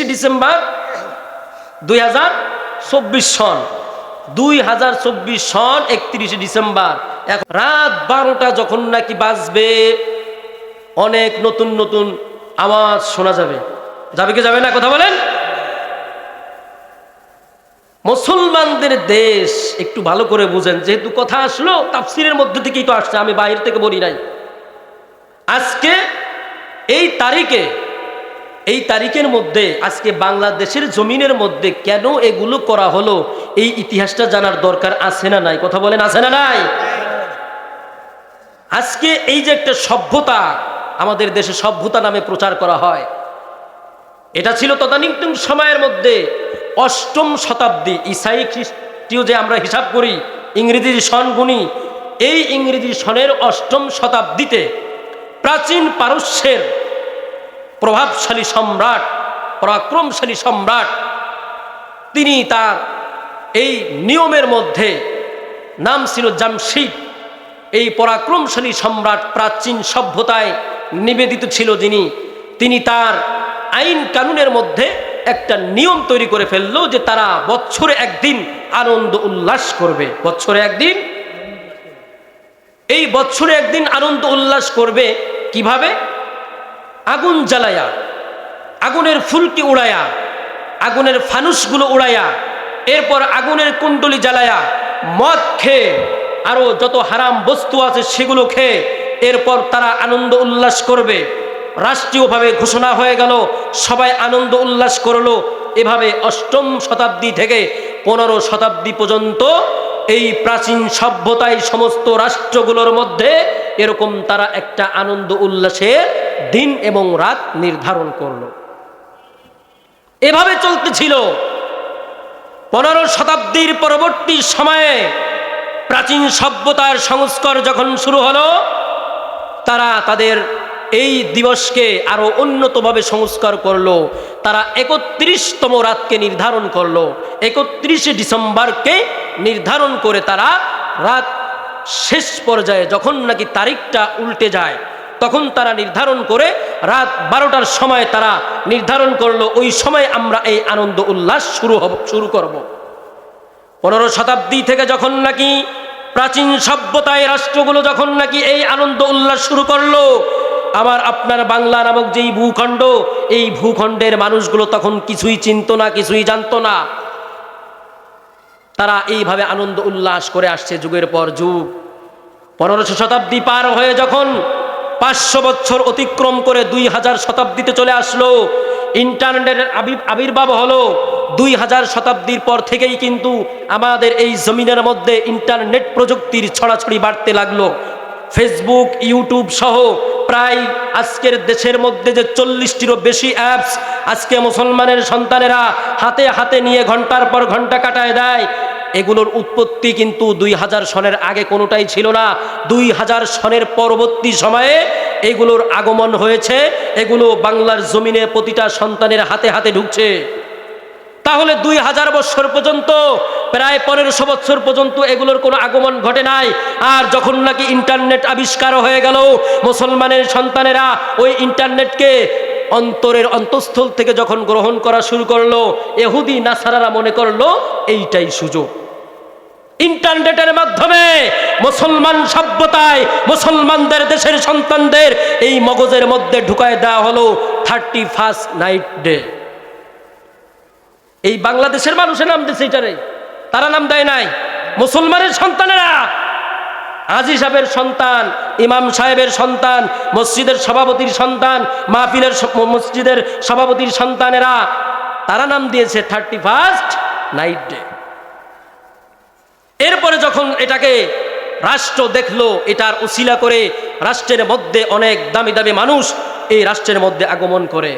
একত্রিশে ডিসেম্বর দুই হাজার চব্বিশ সন। দুই হাজার চব্বিশ সন একত্রিশে ডিসেম্বর। এখন রাত বারোটা যখন নাকি বাজবে, অনেক নতুন নতুন আওয়াজ শোনা যাবে। যাবে কি যাবে না কথা বলেন? মুসলমানদের দেশ একটু ভালো করে বুঝেন, যেহেতু কথা আসলো, তাফসিরের মধ্যে থেকেই তো আসছে, আমি বাইরে থেকে বলি নাই। আজকে এই তারিখে এই তারিখের মধ্যে, আজকে বাংলাদেশের জমিনের মধ্যে কেন এগুলো করা হলো? এই ইতিহাসটা জানার দরকার আছে না নাই? কথা বলেন, আছে না নাই? আজকে এই যে একটা সভ্যতা, আমাদের দেশে সভ্যতা নামে প্রচার করা হয়, এটা ছিল তদানীন্তন সময়ের মধ্যে অষ্টম শতাব্দী, ইসাই খ্রিস্টীয় যে আমরা হিসাব করি ইংরেজির সন গুণি এই ইংরেজি সনের অষ্টম শতাব্দীতে প্রাচীন পারস্যের প্রভাবশালী সম্রাট, পরাক্রমশালী সম্রাট, তিনি তার এই নিয়মের মধ্যে নাম ছিল জামশিদ। এই পরাক্রমশালী সম্রাট প্রাচীন সভ্যতায় নিবেদিত ছিল যিনি, তিনি তার আইন কানুনের মধ্যে একটা নিয়ম তৈরি করে ফেলল যে তারা বছরে একদিন আনন্দ উল্লাস করবে। বছরে একদিন? এই বছরে একদিন আনন্দ উল্লাস করবে কীভাবে? আগুন জ্বালায়া, আগুনের ফুলকি উড়ায়া, আগুনের ফানুসগুলো উড়ায়া, এরপর আগুনের কুণ্ডলি জ্বালায়া, মদ খেয়ে আরও যত হারাম বস্তু আছে সেগুলো খেয়ে, এরপর তারা আনন্দ উল্লাস করবে। রাষ্ট্রীয়ভাবে ঘোষণা হয়ে গেল, সবাই আনন্দ উল্লাস করল। এভাবে অষ্টম শতাব্দী থেকে পনেরো শতাব্দী পর্যন্ত এই প্রাচীন সভ্যতায় সমস্ত রাষ্ট্রগুলোর মধ্যে এরকম তারা একটা আনন্দ উল্লাসের দিন এবং রাত নির্ধারণ করল। এভাবে চলতেছিল। পনেরো শতাব্দীর পরবর্তী সময়ে প্রাচীন সভ্যতার সংস্কার যখন শুরু হলো, তারা তাদের এই দিবসকে আরও উন্নতভাবে সংস্কার করল। তারা একত্রিশতম রাতকে নির্ধারণ করল। একত্রিশে ডিসেম্বরকে নির্ধারণ করে তারা রাত শেষ পর্যায়ে যখন নাকি তারিখটা উল্টে যায় তখন তারা নির্ধারণ করে রাত বারোটার সময় তারা নির্ধারণ করল, ওই সময় আমরা এই আনন্দ উল্লাস শুরু হব, শুরু করব। পনেরো শতাব্দী থেকে যখন নাকি প্রাচীন সভ্যতায় রাষ্ট্রগুলো যখন নাকি এই আনন্দ উল্লাস শুরু করল, আমার আপনার বাংলা নামক যেই ভূখণ্ড, এই ভূখণ্ডের মানুষগুলো তখন কিছুই চিনত না, কিছুই জানতো না তারা এইভাবে আনন্দ উল্লাস করে আসছে যুগের পর যুগ পনেরোশো শতাব্দী পার হয়ে যখন পাঁচশো বছর অতিক্রম করে দুই হাজার শতাব্দীতে চলে আসলো। ইন্টারনেটের আবির- আবির্ভাব হলো দুই হাজার শতাব্দীর পর থেকেই কিন্তু আমাদের এই জমিনের মধ্যে ইন্টারনেট প্রযুক্তির ছড়াছড়ি বাড়তে লাগল। ফেসবুক, ইউটিউব সহ প্রায় আজকের দেশের মধ্যে যে চল্লিশটিরও বেশি অ্যাপস আজকে মুসলমানের সন্তানেরা হাতে হাতে নিয়ে ঘণ্টার পর ঘণ্টা কাটায় দেয়। এগুলোর উৎপত্তি কিন্তু দুই হাজার সনের আগে কোনোটাই ছিল না। দুই হাজার সনের পরবর্তী সময়ে এগুলোর আগমন হয়েছে। এগুলো বাংলার জমিনে প্রতিটা সন্তানের হাতে হাতে ঢুকছে। তাহলে দুই হাজার বছর পর্যন্ত, প্রায় পনেরোশো বছর পর্যন্ত এগুলোর কোনো আগমন ঘটে নাই। আর যখন নাকি ইন্টারনেট আবিষ্কার হয়ে গেল, মুসলমানের সন্তানেরা ওই ইন্টারনেটকে অন্তরের অন্তঃস্থল থেকে যখন গ্রহণ করা শুরু করল, এহুদি, নাসারারা মনে করল, এইটাই সুযোগ। ইন্টারনেটের মাধ্যমে মুসলমান সভ্যতায় মুসলমানদের দেশের সন্তানদের এই মগজের মধ্যে ঢুকায় দেওয়া হলো থার্টি ফার্স্ট নাইট ডে এই বাংলাদেশের মানুষের নাম দিচ্ছে এটারে তারা নাম দেয় নাই। মুসলমানের সন্তানেরা। আজি সাহেবের সন্তান, ইমাম সাহেবের সন্তান, মসজিদের সভাপতির সন্তান, মাহফিলের মসজিদের সভাপতির সন্তানেরা, তারা নাম দিয়েছে থার্টি ফার্স্ট নাইট ডে এরপরে যখন এটাকে রাষ্ট্র দেখল, এটার উশিলা করে রাষ্ট্রের মধ্যে অনেক দামি দামি মানুষ এই রাষ্ট্রের মধ্যে আগমন করে।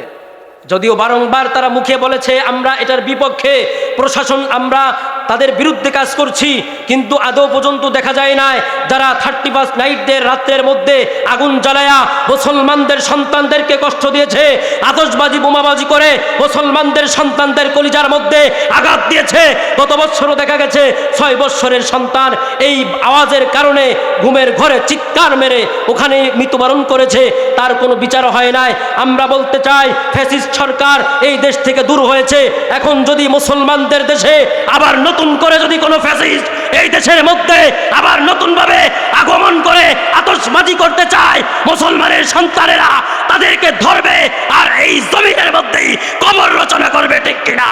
যদিও বারংবার তারা মুখে বলেছে, আমরা এটার বিপক্ষে প্রশাসন, আমরা তাদের বিরুদ্ধে কাজ করছি, কিন্তু আদৌ পর্যন্ত দেখা যায় না যারা থার্টি ফার্স্ট নাইটদের রাত্রের মধ্যে আগুন জ্বালায়া মুসলমানদের সন্তানদেরকে কষ্ট দিয়েছে আতসবাজি বোমাবাজি করে মুসলমানদের সন্তানদের কলিজার মধ্যে আঘাত দিয়েছে। গত বছরও দেখা গেছে ছয় বৎসরের সন্তান এই আওয়াজের কারণে ঘুমের ঘরে চিৎকার মেরে ওখানে মৃত্যুবরণ করেছে, তার কোনো বিচার হয় নাই। আমরা বলতে চাই, ফ্যাসিস্ট সরকার এই দেশ থেকে দূর হয়েছে, এখন যদি মুসলমানদের দেশে আবার নতুন করে যদি কোনো ফ্যাসিস্ট এই দেশের মধ্যে আবার নতুনভাবে আগমন করে আতসবাজি করতে চায়, মুসলমানের সন্তানেরা তাদেরকে ধরবে আর এই জমিনের মধ্যেই কবর রচনা করবে, ঠিক কিনা?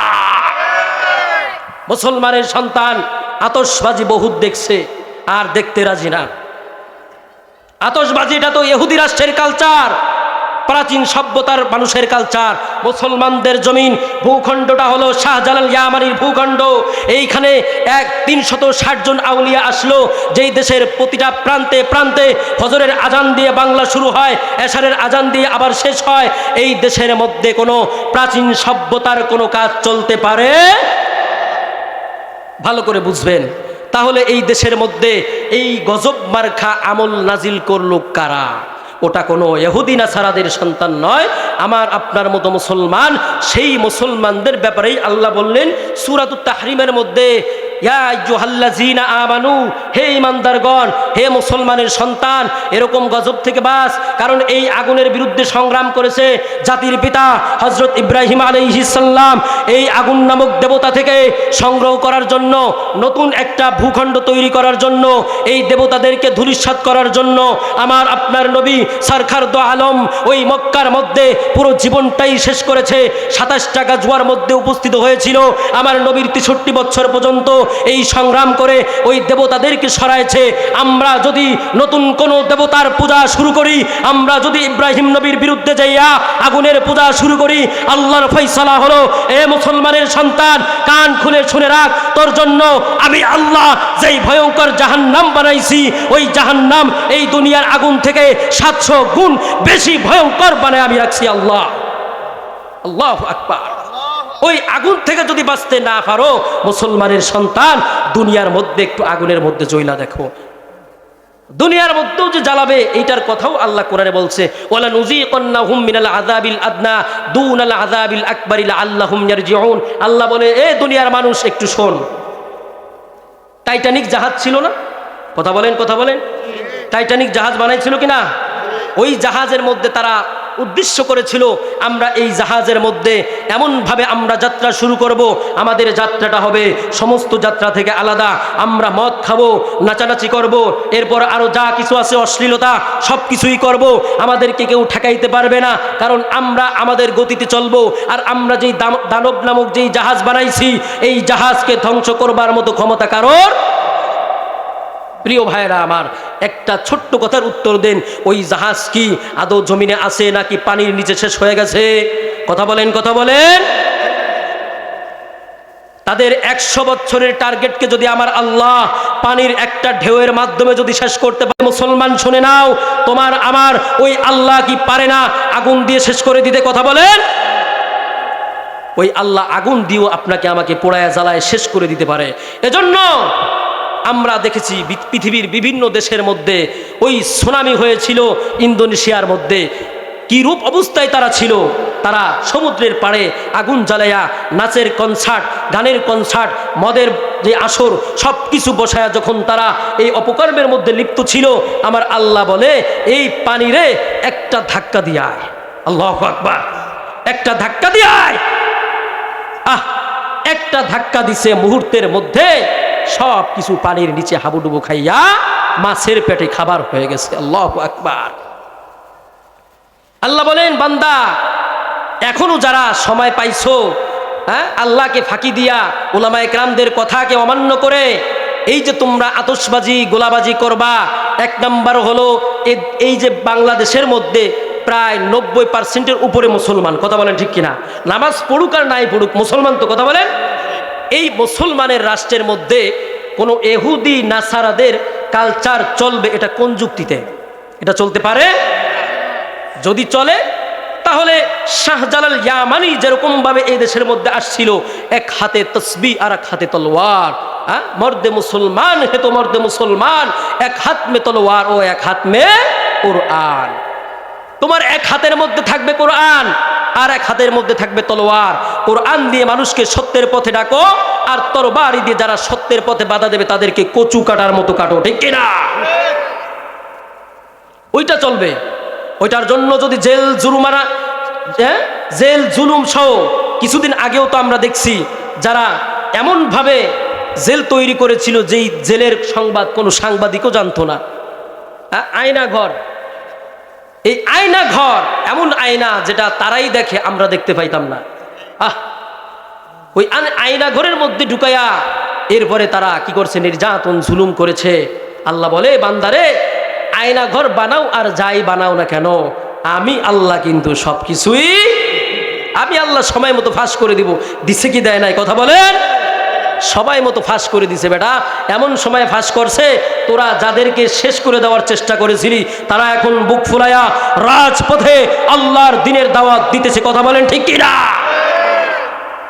মুসলমানের সন্তান আতসবাজি বহুত দেখছে, আর দেখতে রাজি না। আতসবাজিটা তো ইহুদি রাষ্ট্রের কালচার প্রাচীন সভ্যতার মানুষের কালচার মুসলমানদের জমিন, ভূখণ্ডটা হলো শাহজালাল ইয়ামানির ভূখণ্ড। এইখানে এক তিনশত জন আউলিয়া আসলো, যেই দেশের প্রতিটা প্রান্তে প্রান্তে ফজরের আজান দিয়ে বাংলা শুরু হয়, এশারের আজান দিয়ে আবার শেষ হয়। এই দেশের মধ্যে কোনো প্রাচীন সভ্যতার কোনো কাজ চলতে পারে? ভালো করে বুঝবেন। তাহলে এই দেশের মধ্যে এই গজব মার্খা আমল নাজিল করল কারা? ওটা কোনো এহুদি নাসারাদের সন্তান নয়। আমার আপনার মতো মুসলমান, সেই মুসলমানদের ব্যাপারেই আল্লাহ বললেন সুরাত তাহরিমের মধ্যে আমানু, হে ইমানদারগণ হে মুসলমানের সন্তান, এরকম গজব থেকে বাস কারণ এই আগুনের বিরুদ্ধে সংগ্রাম করেছে জাতির পিতা হজরত ইব্রাহিম আলাইহিসাল্লাম এই আগুন নামক দেবতা থেকে সংগ্রহ করার জন্য, নতুন একটা ভূখণ্ড তৈরি করার জন্য, এই দেবতাদেরকে ধূলিসাৎ করার জন্য আমার আপনার নবী সরকার দো আলম ওই মক্কার মধ্যে পুরো জীবনটাই শেষ করেছে। সাতাশ টাকা জুয়ার মধ্যে উপস্থিত হয়েছিল। আমার নবীর তেষট্টি বছর পর্যন্ত এই সংগ্রাম করে ওই দেবতাদেরকে সরাইছে। আমরা যদি নতুন কোনো দেবতার পূজা শুরু করি, আমরা যদি ইব্রাহিম নবীর বিরুদ্ধে যাইয়া আগুনের পূজা শুরু করি, আল্লাহর ফৈসালা হলো, এ মুসলমানের সন্তান, কান খুলে শুনে রাখ, তোর জন্য আমি আল্লাহ যেই ভয়ঙ্কর জাহান্নাম বানাইছি, ওই জাহান্নাম এই দুনিয়ার আগুন থেকে সাতশো গুণ বেশি ভয়ঙ্কর বানায় আমি রাখছি আল্লাহ। আল্লাহ আকবার। ওই আগুন থেকে যদি বাঁচতে না পারো, মুসলমানের সন্তান দুনিয়ার মধ্যে একটু আগুনের মধ্যে জইলা দেখো। দুনিয়ার মধ্যেও যে জ্বালাবে, এইটার কথাও আল্লাহ কোরআনে বলছে ওয়ালা নুযীকান্নাহুম মিনাল আযাবিল আদনা, দুনাল আযাবিল আকবারিল আল্লাহুম ইয়ারজিউন। আল্লাহ বলে, এ দুনিয়ার মানুষ, একটু শোন। টাইটানিক জাহাজ ছিল না? কথা বলেন কথা বলেন। টাইটানিক জাহাজ বানাইছিল কি না ওই জাহাজের মধ্যে তারা উদ্দেশ্য করেছিল, আমরা এই জাহাজের মধ্যে এমনভাবে আমরা যাত্রা শুরু করব, আমাদের যাত্রাটা হবে সমস্ত যাত্রা থেকে আলাদা, আমরা মদ খাব, নাচানাচি করব, এরপর আরও যা কিছু আছে, অশ্লীলতা সব কিছুই করব, আমাদেরকে কেউ ঠেকাইতে পারবে না, কারণ আমরা আমাদের গতিতে চলবো, আর আমরা যেই দানব নামক যেই জাহাজ বানাইছি, এই জাহাজকে ধ্বংস করবার মতো ক্ষমতা কারোর প্রিয় ভাইরা আমার, একটা ছোট্ট কথার উত্তর দেন, ওই জাহাজ কি আদৌ জমিনে আছে নাকি পানির নিচে শেষ হয়ে গেছে? কথা বলেন কথা বলেন। তাদের একশো বছরের টার্গেটকে যদি আমার আল্লাহ পানির একটা ঢেউয়ের মাধ্যমে যদি শেষ করতে পারে, মুসলমান শুনে নাও, তোমার আমার ওই আল্লাহ কি পারে না আগুন দিয়ে শেষ করে দিতে? কথা বলেন। ওই আল্লাহ আগুন দিয়েও আপনাকে আমাকে পোড়ায় জ্বালায় শেষ করে দিতে পারে। এজন্য আমরা দেখেছি পৃথিবীর বিভিন্ন দেশের মধ্যে ওই সুনামি হয়েছিল ইন্দোনেশিয়ার মধ্যে। কি রূপ অবস্থায় তারা ছিল? তারা সমুদ্রের পাড়ে আগুন জ্বালাইয়া নাচের কনসার্ট গানের কনসার্ট মদের যে আসর সব কিছু বসায়া যখন তারা এই অপকর্মের মধ্যে লিপ্ত ছিল, আমার আল্লাহ বলে, এই পানিরে একটা ধাক্কা দিয়ায় আল্লাহ আকবার। একটা ধাক্কা দিয়ায় আহ, একটা ধাক্কা দিছে মুহূর্তের মধ্যে। সব কিছু পানির নিচে হাবুডুবু খাইয়া মাছের পেটে খাবার হয়ে গেছে। আল্লাহ আকবার। আল্লাহ বলেন, বান্দা, এখনও যারা সময় পাইছো হ্যাঁ আল্লাহকে ফাঁকি দিয়া ওলামা একরামদের কথাকে অমান্য করে, এই যে তোমরা আতসবাজি গোলাবাজি করবা, এক নাম্বার হলো এই যে বাংলাদেশের মধ্যে প্রায় নব্বই পার্সেন্টের উপরে মুসলমান। কথা বলেন ঠিক কিনা? নামাজ পড়ুক আর নাই পড়ুক, মুসলমান তো কথা বলেন? এই মুসলমানের রাষ্ট্রের মধ্যে কোনো এহুদি, নাসারাদের কালচার চলবে এটা কোন যুক্তিতে? এটা চলতে পারে? যদি চলে, তাহলে শাহজালাল ইয়ামানি যেরকম ভাবে এই দেশের মধ্যে আসছিল, এক হাতে তসবি আর এক হাতে তলোয়ার। হ্যাঁ? মর্দে মুসলমান, হে তো মর্দে মুসলমান, এক হাত মে তলোয়ার ও এক হাত মে কোরআন। তোমার এক হাতের মধ্যে থাকবে কোরআন। আর এক হাতের মধ্যে থাকবে তলোয়ার। কোরআন দিয়ে মানুষকে সত্যের পথে ডাকো, আর তরবারি দিয়ে যারা সত্যের পথে বাধা দেবে, তাদেরকে কচু কাটার মতো কাটো, ঠিক কিনা ওইটা চলবে। ওইটার জন্য যদি জেল জুলুমারা হ্যাঁ? জেল জুলুম সহ কিছুদিন আগেও তো আমরা দেখছি, যারা এমনভাবে জেল তৈরি করেছিল, যেই জেলের সংবাদ কোনো সাংবাদিকও জানতো না। আয়না ঘর। এই আয়না ঘর, এমন আয়না যেটা তারাই দেখে, আমরা দেখতে পাইতাম না। আহ! ওই আয়না ঘরের মধ্যে ঢুকাইয়া, এরপরে তারা কি করছে? নির্যাতন, জুলুম করেছে। আল্লাহ বলে বান্দারে, আয়না ঘর বানাও আর যাই বানাও না কেন? আমি আল্লাহ কিন্তু সব কিছুই আমি আল্লাহ সময় মতো ফাঁস করে দিব। দিছে কি দেয় নাই? কথা বলেন। সবাই মতো ফাঁস করে দিছে, বেটা। এমন সময় ফাঁস করছে, তোরা যাদেরকে শেষ করে দেওয়ার চেষ্টা করেছিলি, তারা এখন বুক ফুলাইয়া রাজপথে আল্লাহর দিনের দাওয়াত দিতেছে। কথা বলেন ঠিক কিনা?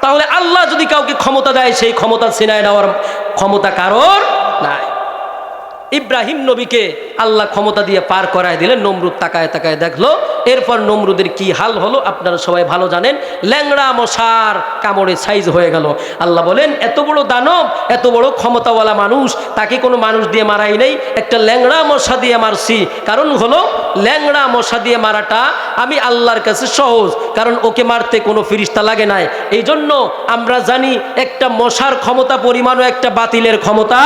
তাহলে আল্লাহ যদি কাউকে ক্ষমতা দেয়, সেই ক্ষমতা ছিনায় নেওয়ার ক্ষমতা কারোর নাই। ইব্রাহিম নবীকে আল্লাহ ক্ষমতা দিয়ে পার করায় দিলেন। নমরুদ তাকায় তাকায় দেখল, এরপর নমরুদের কি হাল হলো আপনারা সবাই ভালো জানেন। ল্যাংড়া, মশার কামড়ে সাইজ হয়ে গেল। আল্লাহ বলেন, এত বড় দানব, এত বড় ক্ষমতাওয়ালা মানুষ, তাকে কোনো মানুষ দিয়ে মারাই নেই। একটা ল্যাংড়া, মশা দিয়ে মারছি। কারণ হলো, ল্যাংড়া, মশা দিয়ে মারাটা আমি আল্লাহর কাছে সহজ। কারণ ওকে মারতে কোনো ফিরিস্তা লাগে নাই। এই জন্য আমরা জানি একটা মশার ক্ষমতা, পরিমাণও একটা বাতিলের ক্ষমতা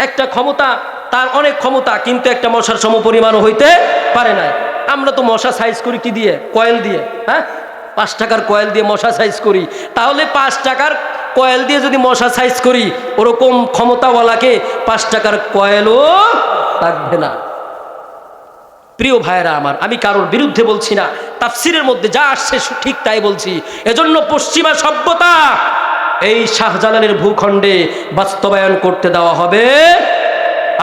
একটা ক্ষমতা, তার অনেক ক্ষমতা, কিন্তু একটা মশার সম পরিমাণও হইতে পারে না আমরা তো মশা সাইজ করি কি দিয়ে? কয়েল দিয়ে হ্যাঁ? পাঁচ টাকার কয়েল দিয়ে মশা সাইজ করি। তাহলে পাঁচ টাকার কয়েল দিয়ে যদি মশা সাইজ করি, ওরকম ক্ষমতাওয়ালাকে পাঁচ টাকার কয়েলও লাগবে না। প্রিয় ভাইয়েরা আমার, আমি কারোর বিরুদ্ধে বলছি না। তাফসিরের মধ্যে যা আসছে ঠিক তাই বলছি। এজন্য পশ্চিমা সভ্যতা এই শাহজালালের ভূখণ্ডে বাস্তবায়ন করতে দেওয়া হবে।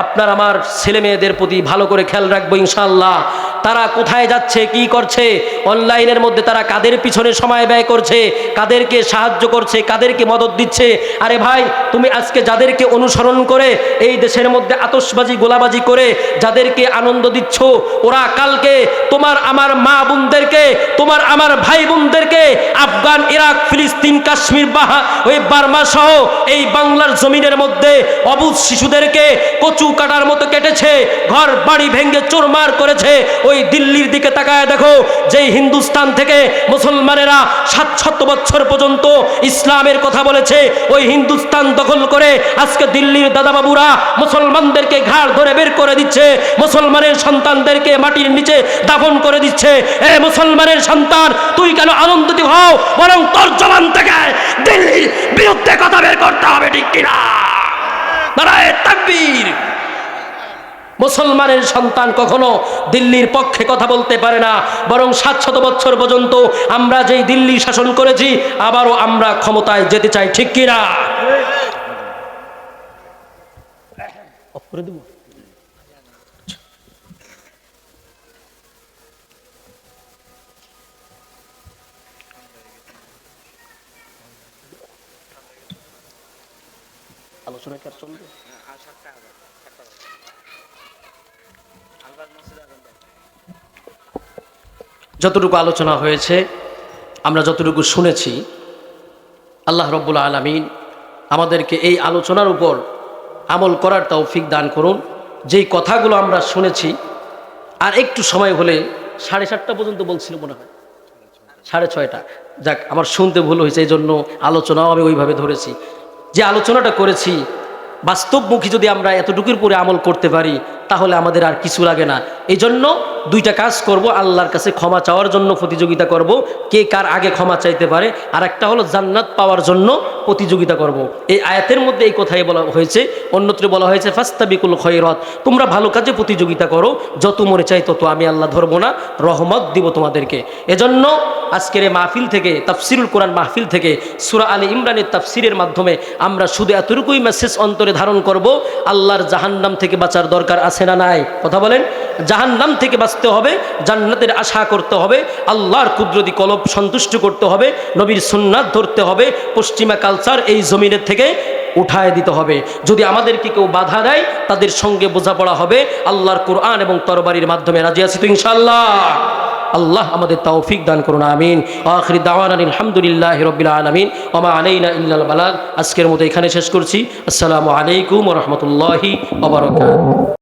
আপনার আমার ছেলে মেয়েদের প্রতি ভালো করে খেয়াল রাখব ইনশাল্লাহ তারা কোথায় যাচ্ছে, কি করছে, অনলাইনের মধ্যে তারা কাদের পিছনে সময় ব্যয় করছে, কাদেরকে সাহায্য করছে, কাদেরকে মদত দিচ্ছে? আরে ভাই, তুমি আজকে যাদেরকে অনুসরণ করে এই দেশের মধ্যে আতসবাজি গোলাবাজি করে যাদেরকে আনন্দ দিচ্ছ, ওরা কালকে তোমার আমার মা বোনদেরকে, তোমার আমার ভাই বোনদেরকে আফগান, ইরাক, ফিলিস্তিন, কাশ্মীর, বাহা, ওই বার্মা সহ এই বাংলার জমিনের মধ্যে অবুধ শিশুদেরকে কচু কাটার মতো কেটেছে, ঘর বাড়ি ভেঙ্গে চোরমার করেছে। ওই দিল্লির দিকে তাকায় দেখো, যেই হিন্দুস্তান থেকে মুসলমানেরা সাত শত বছর পর্যন্ত ইসলামের কথা বলেছে, ওই হিন্দুস্তান দখল করে আজকে দিল্লির দাদাবাবুরা মুসলমানদেরকে ঘাড় ধরে বের করে দিচ্ছে, মুসলমানের সন্তানদেরকে মাটির নিচে দাফন করে দিচ্ছে। এ মুসলমানের সন্তান, তুই কেন আনন্দিত হও? বরং তোর জবান থেকে দিল্লির বিরুদ্ধে কথা বের করতে হবে, ঠিক কিনা? নারায় তাকবীর। মুসলমানের সন্তান কখনো দিল্লির পক্ষে কথা বলতে পারে না। বরং সাতশত বছর পর্যন্ত আমরা যেই দিল্লি শাসন করেছি, আবারও আমরা ক্ষমতায় যেতে চাই, ঠিক কিনা করে আলোচনা কি আর চলবে? যতটুকু আলোচনা হয়েছে, আমরা যতটুকু শুনেছি, আল্লাহ রব্বুল আলমিন আমাদেরকে এই আলোচনার উপর আমল করার তৌফিক দান করুন। যেই কথাগুলো আমরা শুনেছি, আর একটু সময় হলে সাড়ে সাতটা পর্যন্ত বলছিল মনে হয়। সাড়ে ছয়টা। যাক, আমার শুনতে ভুল হয়েছে এই জন্য আলোচনাও আমি ওইভাবে ধরেছি। যে আলোচনাটা করেছি, বাস্তবমুখী যদি আমরা এতটুকুর পরে আমল করতে পারি তাহলে আমাদের আর কিছু লাগে না। এই জন্য দুইটা কাজ করব, আল্লাহর কাছে ক্ষমা চাওয়ার জন্য প্রতিযোগিতা করব, কে কার আগে ক্ষমা চাইতে পারে। আর একটা হলো জান্নাত পাওয়ার জন্য প্রতিযোগিতা করব। এই আয়াতের মধ্যে এই কথাই বলা হয়েছে। অন্যত্র বলা হয়েছে, ফাস্তাবিকুল খয়রত তোমরা ভালো কাজে প্রতিযোগিতা করো, যত মরে চাই তত আমি আল্লাহ ধরবো না, রহমত দিব তোমাদেরকে। এজন্য আজকের এই মাহফিল থেকে, তাফসিরুল কোরআন মাহফিল থেকে, সুরা আলী ইমরানের তাফসিরের মাধ্যমে আমরা শুধু এতটুকুই মেসেজ অন্তরে ধারণ করব, আল্লাহর জাহান্নাম থেকে বাঁচার দরকার আছে আছে না নাই। কথা বলেন, জাহান্নাম থেকে বাঁচতে হবে, জান্নাতের আশা করতে হবে, আল্লাহর কুদরতি কলব সন্তুষ্ট করতে হবে, নবীর সুন্নাত ধরতে হবে, পশ্চিমা কালচার এই জমিনের থেকে উঠায় দিতে হবে। যদি আমাদেরকে কেউ বাধা দেয়, তাদের সঙ্গে বোঝাপড়া হবে, আল্লাহর কোরআন এবং তরবারির মাধ্যমে রাজি আছি তো ইনশাল্লাহ আল্লাহ আমাদের তৌফিক দান করুন, আমিন। আখরি দাওয়ান আলহামদুলিল্লাহ রবিল আলমিন। ওমা আলাইনা ইল্লাল আজকের মতো এখানে শেষ করছি। আসসালামু আলাইকুম রহমতুল্লাহি